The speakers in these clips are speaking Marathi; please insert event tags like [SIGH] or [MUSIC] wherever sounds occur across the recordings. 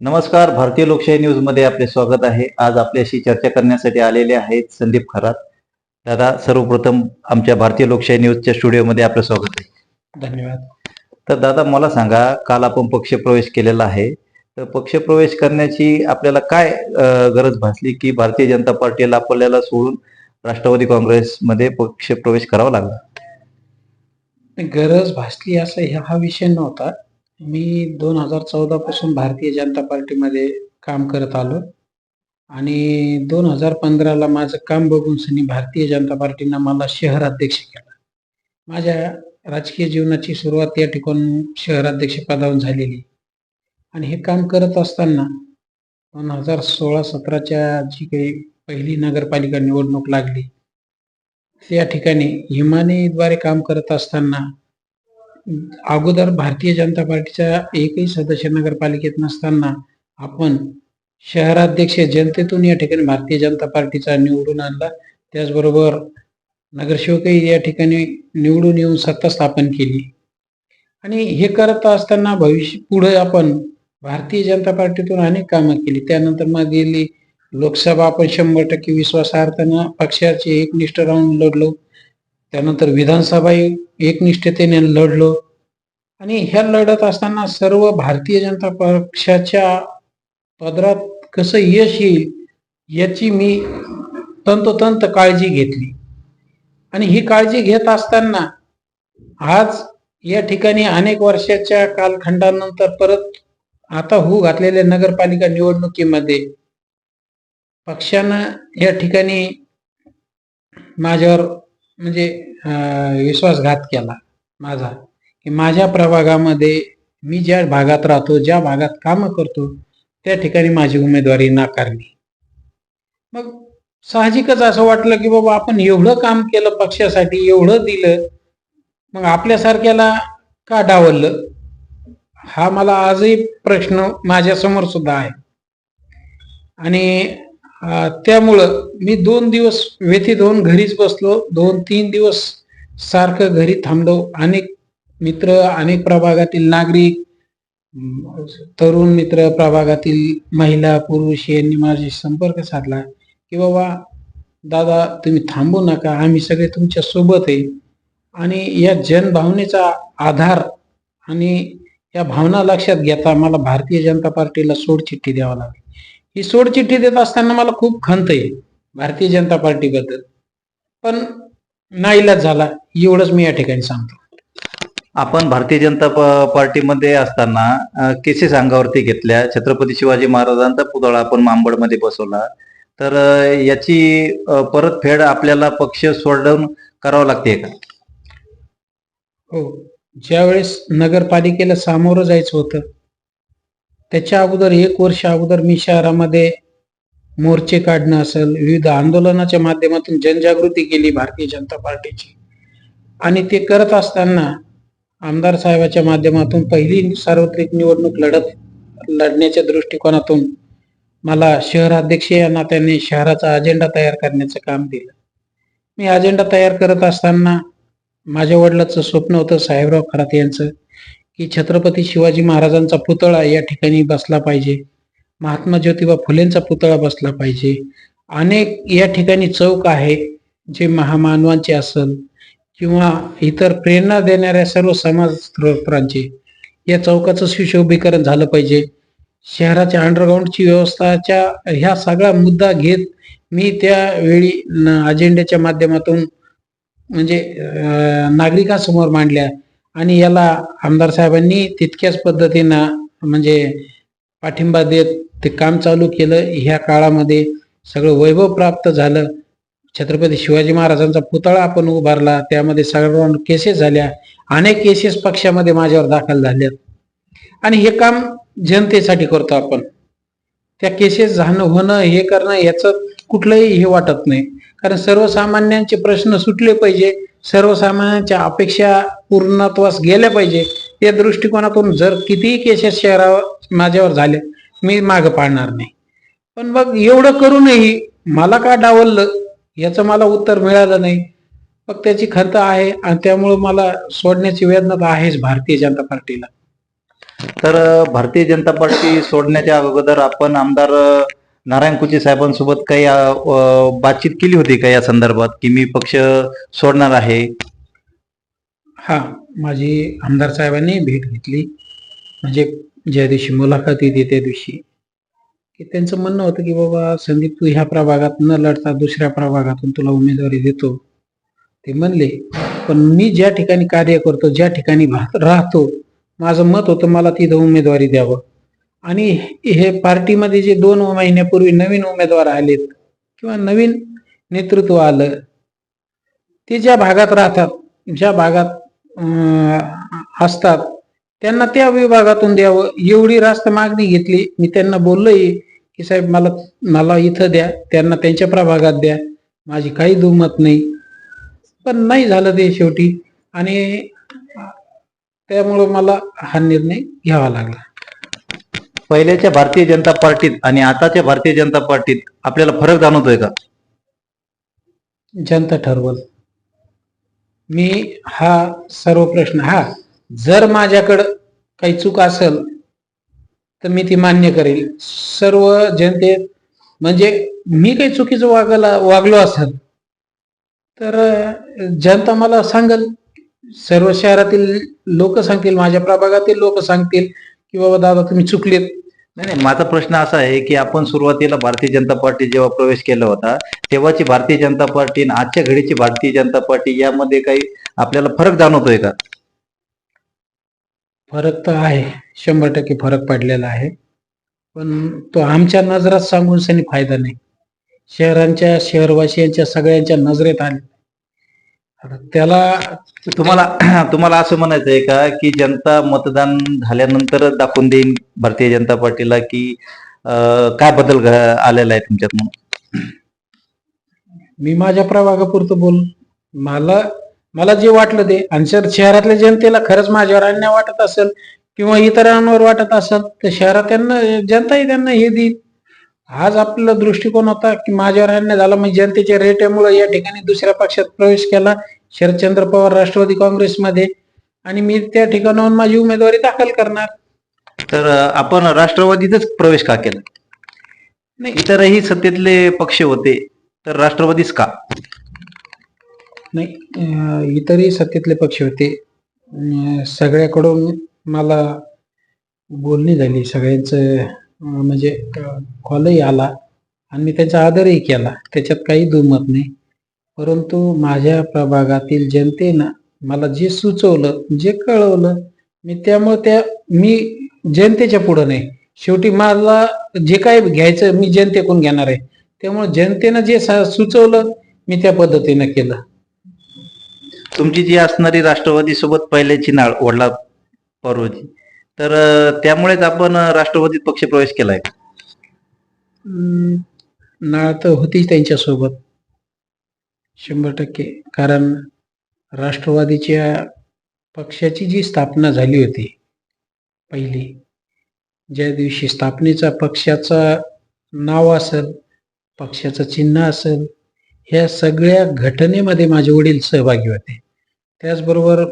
नमस्कार भारतीय लोकशाही न्यूजमध्ये आपले स्वागत आहे. आज आपल्याशी चर्चा करण्यासाठी आलेले आहेत संदीप खरात. दादा सर्वप्रथम आमच्या भारतीय लोकशाही न्यूजच्या स्टुडिओमध्ये आपलं स्वागत आहे. धन्यवाद. तर दादा मला सांगा काल आपण पक्षप्रवेश केलेला आहे. तर पक्षप्रवेश करण्याची आपल्याला काय गरज भासली की भारतीय जनता पार्टीला आपल्याला सोडून राष्ट्रवादी काँग्रेसमध्ये पक्षप्रवेश करावा लागला? गरज भासली असं ह्या- हा विषय नव्हता. मी दोन हजार चौदा पासून भारतीय जनता पार्टीमध्ये काम करत आलो. आणि दोन हजार पंधराला माझं काम बघून सनी भारतीय जनता पार्टीनं मला शहर अध्यक्ष केलं. माझ्या राजकीय जीवनाची सुरुवात या ठिकाणी शहराध्यक्ष पदावरून झालेली. आणि हे काम करत असताना दोन हजार सोळा सतराच्या जी काही पहिली नगरपालिका निवडणूक लागली त्या ठिकाणी हिमानीद्वारे काम करत असताना अगोदर भारतीय जनता पार्टीच्या एकही सदस्य नगरपालिकेत नसताना आपण शहराध्यक्ष जनतेतून या ठिकाणी भारतीय जनता पार्टीचा निवडून आणला. त्याचबरोबर नगरसेवकही या ठिकाणी निवडून येऊन सत्ता स्थापन केली. आणि हे करत असताना भविष्य पुढे आपण भारतीय जनता पार्टीतून अनेक कामं केली. त्यानंतर मग गेली लोकसभा आपण शंभर टक्के विश्वासार्थानं पक्षाचे एकनिष्ठ राहून लढलो. त्यानंतर विधानसभा एकनिष्ठतेने लढलो. आणि ह्या लढत असताना सर्व भारतीय जनता पक्षाच्या पदरात कसं यश येईल याची मी तंतोतंत काळजी घेतली. आणि ही काळजी घेत असताना आज या ठिकाणी अनेक वर्षाच्या कालखंडानंतर परत आता होऊ घातलेल्या नगरपालिका निवडणुकीमध्ये पक्षानं या ठिकाणी माझ्यावर म्हणजे विश्वासघात केला माझा की माझ्या प्रभागामध्ये मी ज्या भागात राहतो ज्या भागात कामं करतो त्या ठिकाणी माझी उमेदवारी नाकारली. मग साहजिकच असं वाटलं की बाबा आपण एवढं काम केलं पक्षासाठी एवढं दिलं मग आपल्यासारख्याला का डावललं? हा मला आजही प्रश्न माझ्यासमोर सुद्धा आहे. आणि त्यामुळं मी दोन दिवस व्यथित होऊन घरीच बसलो. दोन तीन दिवस सारखं घरी थांबलो. अनेक मित्र अनेक प्रभागातील नागरिक तरुण मित्र प्रभागातील महिला पुरुष यांनी माझी संपर्क साधला की बाबा दादा तुम्ही थांबू नका. आम्ही सगळे तुमच्यासोबत आहे. आणि या जनभावनेचा आधार आणि या भावना लक्षात घेता मला भारतीय जनता पार्टीला सोडचिठ्ठी द्यावा लागली. ही सोडचिठ्ठी देत असताना मला खूप खंत आहे भारतीय जनता पार्टीबद्दल. पण नाईलाज झाला एवढंच मी या ठिकाणी सांगतो. आपण भारतीय जनता पार्टीमध्ये असताना केसेस अंगावरती घेतल्या. छत्रपती शिवाजी महाराजांचा पुतळा आपण मांबडमध्ये बसवला. तर याची परतफेड आपल्याला पक्ष सोडून करावं लागते का? हो. ज्यावेळेस नगरपालिकेला सामोरं जायचं होतं त्याच्या अगोदर एक वर्ष अगोदर मी शहरामध्ये मोर्चे काढणं असेल विविध आंदोलनाच्या माध्यमातून जनजागृती केली भारतीय जनता पार्टीची. आणि ते करत असताना आमदार साहेबाच्या माध्यमातून पहिली सार्वत्रिक निवडणूक लढत लढण्याच्या दृष्टिकोनातून मला शहराध्यक्ष या नात्याने शहराचा अजेंडा तयार करण्याचं काम दिलं. मी अजेंडा तयार करत असताना माझ्या वडिलाचं स्वप्न होतं साहेबराव खरात यांचं की छत्रपती शिवाजी महाराजांचा पुतळा या ठिकाणी बसला पाहिजे. महात्मा ज्योतिबा फुलेंचा पुतळा बसला पाहिजे. अनेक या ठिकाणी चौक आहे जे महामानवांचे असल किंवा इतर प्रेरणा देणाऱ्या सर्व समाज या चौकाचं सुशोभीकरण झालं पाहिजे. शहराच्या अंडरग्राऊंडची व्यवस्थाच्या ह्या सगळा मुद्दा घेत मी त्यावेळी न- अजेंड्याच्या माध्यमातून म्हणजे नागरिकांसमोर मांडल्या. आणि याला आमदार साहेबांनी तितक्याच पद्धतीनं म्हणजे पाठिंबा देत ते काम चालू केलं. ह्या काळामध्ये सगळं वैभव प्राप्त झालं. छत्रपती शिवाजी महाराजांचा पुतळा आपण उभारला. त्यामध्ये सर्व केसेस झाल्या. अनेक केसेस पक्षामध्ये माझ्यावर दाखल झाल्यात. आणि हे काम जनतेसाठी करतो आपण. त्या केसेस झाणं होणं हे करणं याचं कुठलंही हे वाटत नाही. कारण सर्वसामान्यांचे प्रश्न सुटले पाहिजे. सर्वसामान्यांच्या अपेक्षा पूर्णत्वास गेल्या पाहिजे. या दृष्टिकोनातून जर कितीही केसेस शहरावर माझ्यावर झाले मी मागं पाडणार नाही. पण मग एवढं करूनही मला का डावललं? याचं मला उत्तर मिळालं नाही. मग त्याची खंत आहे आणि त्यामुळं मला सोडण्याची वेदना तर आहेच भारतीय जनता पार्टीला. तर भारतीय जनता पार्टी सोडण्याच्या अगोदर आपण आमदार नारायण कुचे साहेबांसोबत काही बातचीत केली होती का या संदर्भात की मी पक्ष सोडणार आहे? हा माझी आमदार साहेबांनी भेट घेतली. म्हणजे ज्या दिवशी मुलाखत येते त्या दिवशी. की त्यांचं म्हणणं होतं की बाबा संदीप तू ह्या प्रभागात न लढता दुसऱ्या प्रभागातून तुला उमेदवारी देतो. ते म्हणले पण मी ज्या ठिकाणी कार्य करतो ज्या ठिकाणी भा- राहतो माझं मत होतं मला तिथं उमेदवारी द्यावं. आणि हे पार्टीमध्ये जे दोन महिन्यापूर्वी नवीन उमेदवार आलेत किंवा नवीन नेतृत्व आलं ते ज्या भागात राहतात ज्या भागात असतात त्यांना त्या विभागातून द्यावं. एवढी रास्त मागणी घेतली. मी त्यांना बोललोही की साहेब मला मला इथं द्या. त्यांना त्यांच्या प्रभागात द्या. माझी काही दुमत नाही. पण नाही झालं ते शेवटी. आणि त्यामुळं मला हा निर्णय घ्यावा लागला. पहिल्याच्या भारतीय जनता पार्टीत आणि आताच्या भारतीय जनता पार्टीत आपल्याला फरक जाणवतोय का? जनता ठरवल. मी हा सर्व प्रश्न हा जर माझ्याकडं काही चूक असेल तर मी ती मान्य करेल. सर्व जनतेत म्हणजे मी काही चुकीचं वागला वागलो असेल तर जनता मला सांगल. सर्व शहरातील लोक सांगतील माझ्या प्रभागातील लोक सांगतील की बाबा दादा तुम्ही चुकलेत. नाही नाही माझा प्रश्न असा आहे की आपण सुरुवातीला भारतीय जनता पार्टी जेव्हा प्रवेश केला होता तेव्हाची भारतीय जनता पार्टी आणि आजच्या घडीची भारतीय जनता पार्टी यामध्ये काही आपल्याला फरक जाणवतोय का? फरक तर आहे शंभर टक्के फरक पडलेला आहे. पण तो आमच्या नजरात सांगून सनी फायदा नाही. शहरांच्या शहरवासियांच्या सगळ्यांच्या नजरेत आले. त्याला तुम्हाला [CLEARS THROAT] तुम्हाला असं म्हणायचं आहे का की जनता मतदान झाल्यानंतर दाखवून देईन भारतीय जनता पार्टीला की अं, काय बदल घ- आलेला आहे तुमच्यात म्हणून? मी माझ्या प्रभागापुरतं बोल मला मला जे वाटलं ते आणि शहरातल्या जनतेला खरंच माझ्यावर अन्याय वाटत असेल किंवा इतरांवर वाटत असेल तर शहरात त्यांना जनताही त्यांना हे देईल. आज आपला दृष्टिकोन होता की माझ्यावर अन्याय झाला म्हणजे जनतेच्या रेट्यामुळे या ठिकाणी दुसऱ्या पक्षात प्रवेश केला शरदचंद्र पवार राष्ट्रवादी काँग्रेसमध्ये. आणि मी त्या ठिकाणाहून माझी उमेदवारी दाखल करणार. तर आपण राष्ट्रवादीतच प्रवेश का केला? नाही. इतरही सत्तेतले पक्ष होते तर राष्ट्रवादीच का? नाही इतरही सत्तेतले पक्ष होते. सगळ्याकडून मला बोलणी झाली सगळ्यांचं म्हणजे कॉलही आला आणि मी त्यांचा आदरही केला. त्याच्यात काही दुमत नाही. परंतु माझ्या प्रभागातील जनतेनं मला जे सुचवलं जे कळवलं मी त्यामुळे त्या मी जनतेच्या पुढं नाही. शेवटी मला जे काय घ्यायचं मी जनतेकडून घेणार आहे. त्यामुळे जनतेनं जे सुचवलं मी त्या पद्धतीनं केलं. तुमची जी असणारी राष्ट्रवादी सोबत पहिल्याची नाळ वडला पर्वती तर त्यामुळेच आपण राष्ट्रवादीत पक्ष प्रवेश केलाय. अं, नाळ तर होतीच त्यांच्यासोबत. शंभर टक्के. कारण राष्ट्रवादीच्या पक्षाची जी स्थापना झाली होती पहिली ज्या दिवशी स्थापनेचा पक्षाचा नाव असेल पक्षाचं चिन्ह असेल ह्या सगळ्या घटनेमध्ये माझे वडील सहभागी होते. त्याचबरोबर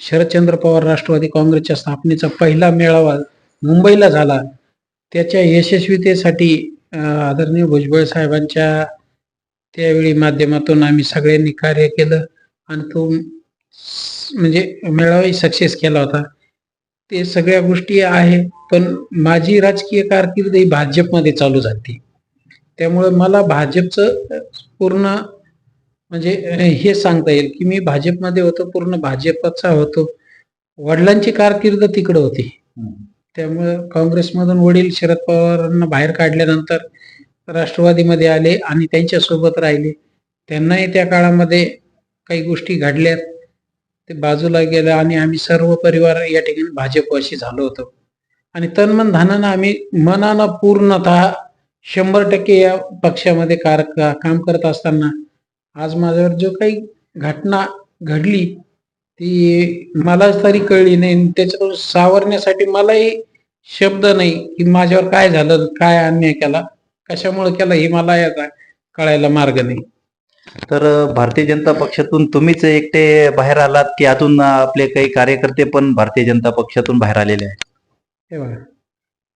शरदचंद्र पवार राष्ट्रवादी काँग्रेसच्या स्थापनेचा पहिला मेळावा मुंबईला झाला. त्याच्या यशस्वीतेसाठी आदरणीय भुजबळ साहेबांच्या त्यावेळी माध्यमातून आम्ही सगळ्यांनी कार्य केलं. आणि तो म्हणजे मेळावाही सक्सेस केला होता. ते सगळ्या गोष्टी आहे पण माझी राजकीय कारकीर्द ही भाजपमध्ये चालू झाली. त्यामुळे मला भाजपचं पूर्ण म्हणजे हे सांगता येईल की मी भाजपमध्ये होतो पूर्ण भाजपचा होतो. वडिलांची कारकीर्द तिकडं होती. त्यामुळे काँग्रेसमधून वडील शरद पवारांना बाहेर काढल्यानंतर राष्ट्रवादीमध्ये आले आणि त्यांच्यासोबत राहिले. त्यांनाही त्या काळामध्ये काही गोष्टी घडल्यात. ते बाजूला गेलं आणि आम्ही सर्व परिवार या ठिकाणी भाजपवाशी झालो होतो. आणि तन्मन धनानं आम्ही मनानं पूर्णतः शंभर टक्के या पक्षामध्ये कार का- काम करत असताना आज माझ्यावर जो काही घटना घडली ती मला तरी कळली नाही त्याच्यातून सावरण्यासाठी मलाही शब्द नाही की माझ्यावर काय झालं काय अन्याय केला कशामुळे केला हे मला याचा कळायला मार्ग नाही. तर भारतीय जनता पक्षातून तुम्हीच एकटे बाहेर आलात की अजून अं, आपले काही कार्यकर्ते पण भारतीय जनता पक्षातून बाहेर आलेले आहेत? हे बघा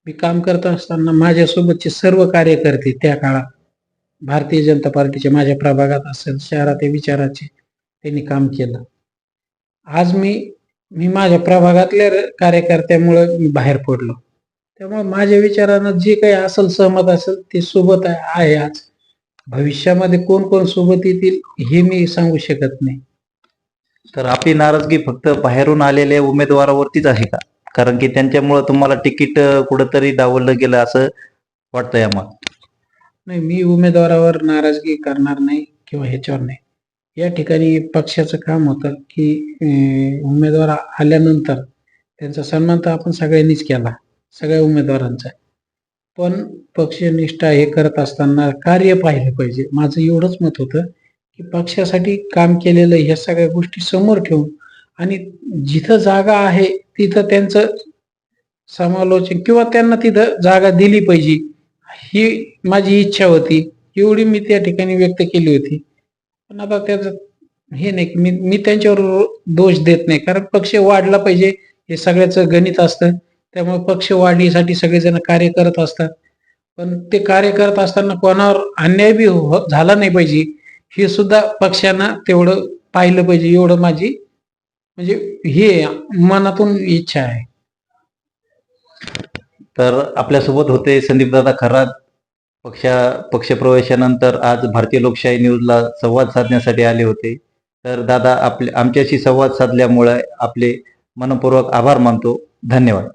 मी काम करत असताना माझ्यासोबतचे सर्व कार्यकर्ते त्या काळात भारतीय जनता पार्टीचे माझ्या प्रभागात असेल शहरात विचाराचे त्यांनी काम केलं. आज मी मी माझ्या प्रभागातल्या कार्यकर्त्यामुळं मी बाहेर पडलो. त्यामुळे माझ्या विचारानं जे काही असेल सहमत असेल ते सोबत आहे आहे आज. भविष्यामध्ये कोण कोण सोबत येतील हे मी सांगू शकत नाही. तर आपली नाराजगी फक्त बाहेरून आलेल्या उमेदवारावरतीच आहे का? कारण की त्यांच्यामुळे तुम्हाला तिकीट कुठंतरी डावललं गेलं असं वाटतंय आम्हाला. नाही मी उमेदवारावर नाराजगी करणार नाही किंवा ह्याच्यावर नाही. या ठिकाणी पक्षाचं काम होतं की उमेदवार आल्यानंतर त्यांचा सन्मान तर आपण सगळ्यांनीच केला सगळ्या उमेदवारांचा. पण पक्षनिष्ठा हे करत असताना कार्य पाहिलं पाहिजे. माझं एवढंच मत होतं की पक्षासाठी काम केलेलं ह्या सगळ्या गोष्टी समोर ठेवून आणि जिथं जागा आहे तिथं त्यांचं समालोचन किंवा त्यांना तिथं जागा दिली पाहिजे. ही माझी इच्छा होती. एवढी मी त्या ठिकाणी व्यक्त केली होती. पण आता त्याचं हे नाही की मी मी त्यांच्यावर दोष देत नाही. कारण पक्ष वाढला पाहिजे. हे सगळ्याचं गणित असतं. त्यामुळे पक्ष वाढीसाठी सगळेजण कार्य करत असतात. पण ते कार्य करत असताना कोणावर अन्याय बी हो- झाला नाही पाहिजे. हे सुद्धा पक्षानं तेवढं पाहिलं पाहिजे. एवढं माझी म्हणजे हे मनातून इच्छा आहे. तर आपल्यासोबत होते संदीपदादा खरात. पक्षा पक्षप्रवेशानंतर आज भारतीय लोकशाही न्यूजला संवाद साधण्यासाठी आले होते. तर दादा आपले आमच्याशी संवाद साधल्यामुळे आपले मनपूर्वक आभार मानतो. धन्यवाद.